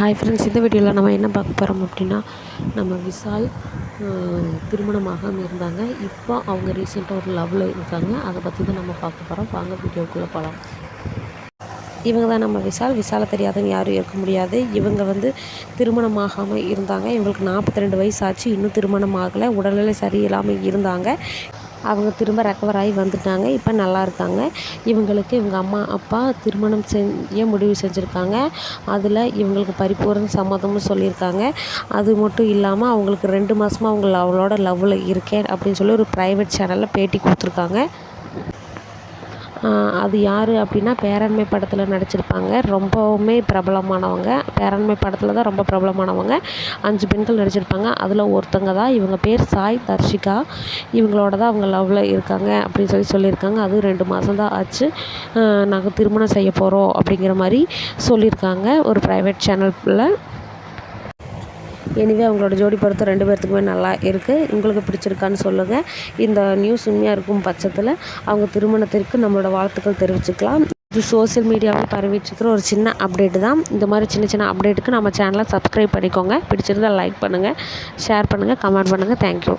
Hi friends இந்த வீடியோவில் நம்ம என்ன பார்க்க போகிறோம் அப்படின்னா நம்ம விஷால் திருமணமாகாமல் இருந்தாங்க. இப்போ அவங்க ரீசெண்டாக ஒரு லவ்வில் இருக்காங்க. அதை பற்றி தான் நம்ம பார்க்க போகிறோம் வாங்க வீடியோக்குள்ளே போகலாம் இவங்க தான் நம்ம விஷால் விஷாலை தெரியாதவங்க யாரும் இருக்க முடியாது. இவங்க வந்து திருமணமாகாமல் இருந்தாங்க. இவங்களுக்கு நாற்பத்தி ரெண்டு வயசு ஆச்சு. இன்னும் திருமணம் ஆகலை. உடல்நிலை சரியில்லாமல் இருந்தாங்க. அவங்க திரும்ப ரெக்கவர் ஆகி வந்துட்டாங்க. இப்போ நல்லா இருக்காங்க. இவங்களுக்கு இவங்க அம்மா அப்பா திருமணம் செய்ய முடிவு செஞ்சுருக்காங்க. அதில் இவங்களுக்கு பரிபூர்ண சம்மதமும் சொல்லியிருக்காங்க. அது மட்டும் இல்லாமல் அவங்களுக்கு ரெண்டு மாதமாக அவங்க அவளோட லவ்வில் இருக்கேன் அப்படின்னு சொல்லி ஒரு ப்ரைவேட் சேனலில் பேட்டி கொடுத்துருக்காங்க. அது யார் அப்படின்னா பேரண்மை படத்தில் நடிச்சிருப்பாங்க. ரொம்பவுமே பிரபலமானவங்க. பேரண்மை படத்தில் தான் ரொம்ப பிரபலமானவங்க. அஞ்சு பெண்கள் நடிச்சிருப்பாங்க. அதில் ஒருத்தங்க தான் இவங்க பேர் சாய் தர்ஷிகா. இவங்களோட தான் அவங்க லவ்வில் இருக்காங்க அப்படின்னு சொல்லி சொல்லியிருக்காங்க. அதுவும் ரெண்டு மாதம் தான் ஆச்சு. நாங்கள் திருமணம் செய்ய போகிறோம் அப்படிங்கிற மாதிரி சொல்லியிருக்காங்க. ஒரு ப்ரைவேட் சேனலில் எனிவே அவங்களோட ஜோடி பொறுத்த ரெண்டு பேர்த்துக்குமே நல்லா இருக்குது உங்களுக்கு பிடிச்சிருக்கான்னு சொல்லுங்கள் இந்த நியூஸ் உண்மையாக இருக்கும் பட்சத்தில் அவங்க திருமணத்திற்கு நம்மளோட வாழ்த்துக்கள் தெரிவிச்சுக்கலாம். இது சோசியல் மீடியாவில் பரவிட்டுருக்கிற ஒரு சின்ன அப்டேட்டு தான். இந்த மாதிரி சின்ன சின்ன அப்டேட்டுக்கு நம்ம சேனலை சப்ஸ்கிரைப் பண்ணிக்கோங்க. பிடிச்சிருந்தால் லைக் பண்ணுங்கள் ஷேர் பண்ணுங்கள் கமெண்ட் பண்ணுங்கள் தேங்க்யூ